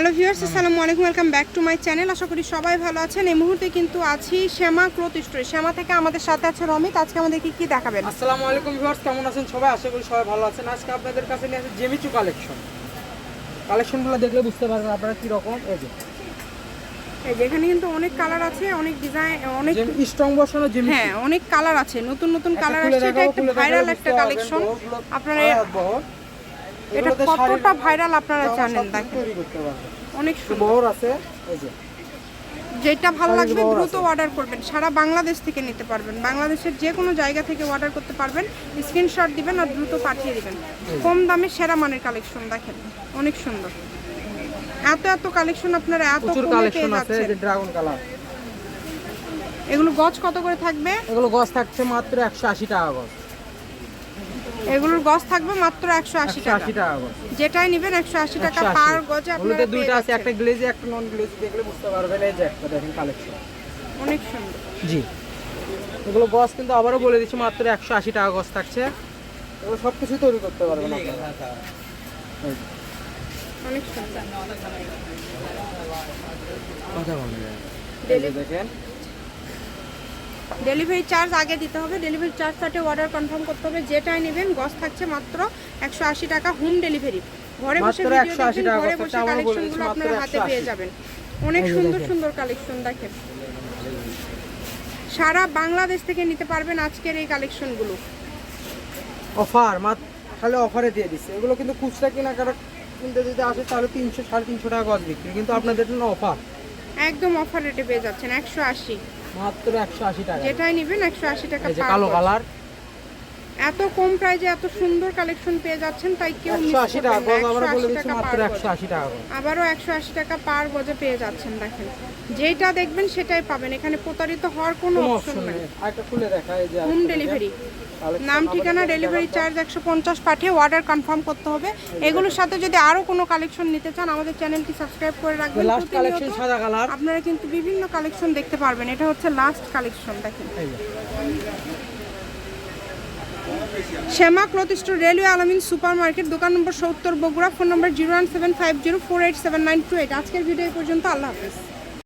Hello viewers আসসালামু আলাইকুম welcome back to my channel. আশা করি সবাই ভালো আছেন। এই মুহূর্তে কিন্তু আছি শ্যামা ক্লোথ স্টোরে শ্যামা থেকে আমাদের সাথে আছে রমিত। আজকে আমাদের কি কি দেখাবেন? আসসালামু আলাইকুম ভিউয়ার্স কেমন আছেন সবাই? আশা করি সবাই ভালো আছেন। আজকে আপনাদের কাছে নিয়ে আসে জেমিচু কালেকশন কালেকশনগুলো দেখলে বুঝতে পারবেন আপনারা কি রকম। এই যে। এখানে কিন্তু অনেক কালার আছে অনেক ডিজাইন অনেক স্ট্রং বসানো জেমিচু হ্যাঁ অনেক কালার আছে। নতুন নতুন কালার আসছে। এটা একটা ভাইরাল একটা কালেকশন আপনারা। এটা কতটা ভাইরাল আপনারা জানেন। অনেক সুন্দর। আছে এই যে। যেটা ভালো লাগবে দ্রুত অর্ডার করবেন। সারা বাংলাদেশ থেকে নিতে পারবেন। বাংলাদেশের যে কোনো জায়গা থেকে অর্ডার করতে পারবেন। স্ক্রিনশট দিবেন আর দ্রুত পাঠিয়ে দিবেন। কম দামে সেরা মানের কালেকশন দেখেন। অনেক সুন্দর। এত এত কালেকশন আপনারা এত কালেকশন আছে যে ড্রাগন কালার এগুলো গজ কত করে থাকবে? এগুলো গছ থাকছে মাত্র একশো আশি টাকা গছ এগুলোর গজ থাকবে মাত্র একশো আশি টাকা। আশি টাকা গছ যেটাই নেবেন একশো আশি টাকা পার গজে আপনারা দুইটা আছে একটা। গ্লেজি একটা নন গ্লেজি দেখলে বুঝতে পারবেন এই যে একটা দেখেন কালেকশন অনেক সুন্দর। জি। এগুলো গছ কিন্তু আবারও বলে দিচ্ছি মাত্র একশো আশি টাকা গছ থাকছে। এগুলো সব কিছু তৈরি করতে পারবেন অনেক সুন্দর। দেখেন ডেলিভারি চার্জ আগে দিতে হবে। ডেলিভারি চার্জ সাথে অর্ডার কনফার্ম করতে হবে। যেটাই নেবেন গজ থাকছে মাত্র একশো আশি টাকা হোম ডেলিভারি ঘরে বসে মাত্র ভিডিও 180 দেখবেন টাকা ঘরে বসে কালেকশনগুলো আপনারা হাতে পেয়ে যাবেন। অনেক সুন্দর সুন্দর কালেকশন দেখেন। সারা বাংলাদেশ থেকে নিতে পারবেন আজকের এই কালেকশনগুলো অফার মাত্র খালি অফারে দিয়ে দিচ্ছে। এগুলো কিন্তু খুচরা কেনাকাটা কিনতে যদি আসে তাহলে তিনশো সাড়ে তিনশো টাকা গজ বিক্রি। কিন্তু আপনাদের জন্য অফার। একদম অফার রেটে পেয়ে যাচ্ছেন একশো আশি। মাত্র একশো আশি টাকা। যেটাই নেবেন একশো আশি টাকা এই যে কালো কালার। এত কম প্রাইজে এত সুন্দর কালেকশন পেয়ে যাচ্ছেন তাই কেউ মিস একশো আশি টাকা গজ আমরা বলে দিচ্ছি মাত্র per একশো গজ। আশি টাকা গজ আবারও একশো আশি টাকা পার গজে পেয়ে যাচ্ছেন দেখেন। যেটা দেখবেন সেটাই পাবেন। এখানে প্রতারিত হওয়ার কোনো অপশন নেই। আরেকটা খুলে দেখা এই যে হোম ডেলিভারি নাম ঠিকানা ডেলিভারি চার্জ একশো পঞ্চাশ পাঠিয়ে অর্ডার কনফার্ম করতে হবে। এগুলোর সাথে যদি আরও কোনো কালেকশন নিতে চান আমাদের চ্যানেলটি সাবস্ক্রাইব করে রাখবেন। আপনারা কিন্তু বিভিন্ন কালেকশন দেখতে পারবেন। এটা হচ্ছে লাস্ট কালেকশন দেখেন। Shyama cloth store railway Alamin super market দোকান নম্বর সত্তর Bogura phone number zero one seven five zero four eight seven nine two eight আজকের ভিডিও পর্যন্ত আল্লাহ হাফেজ।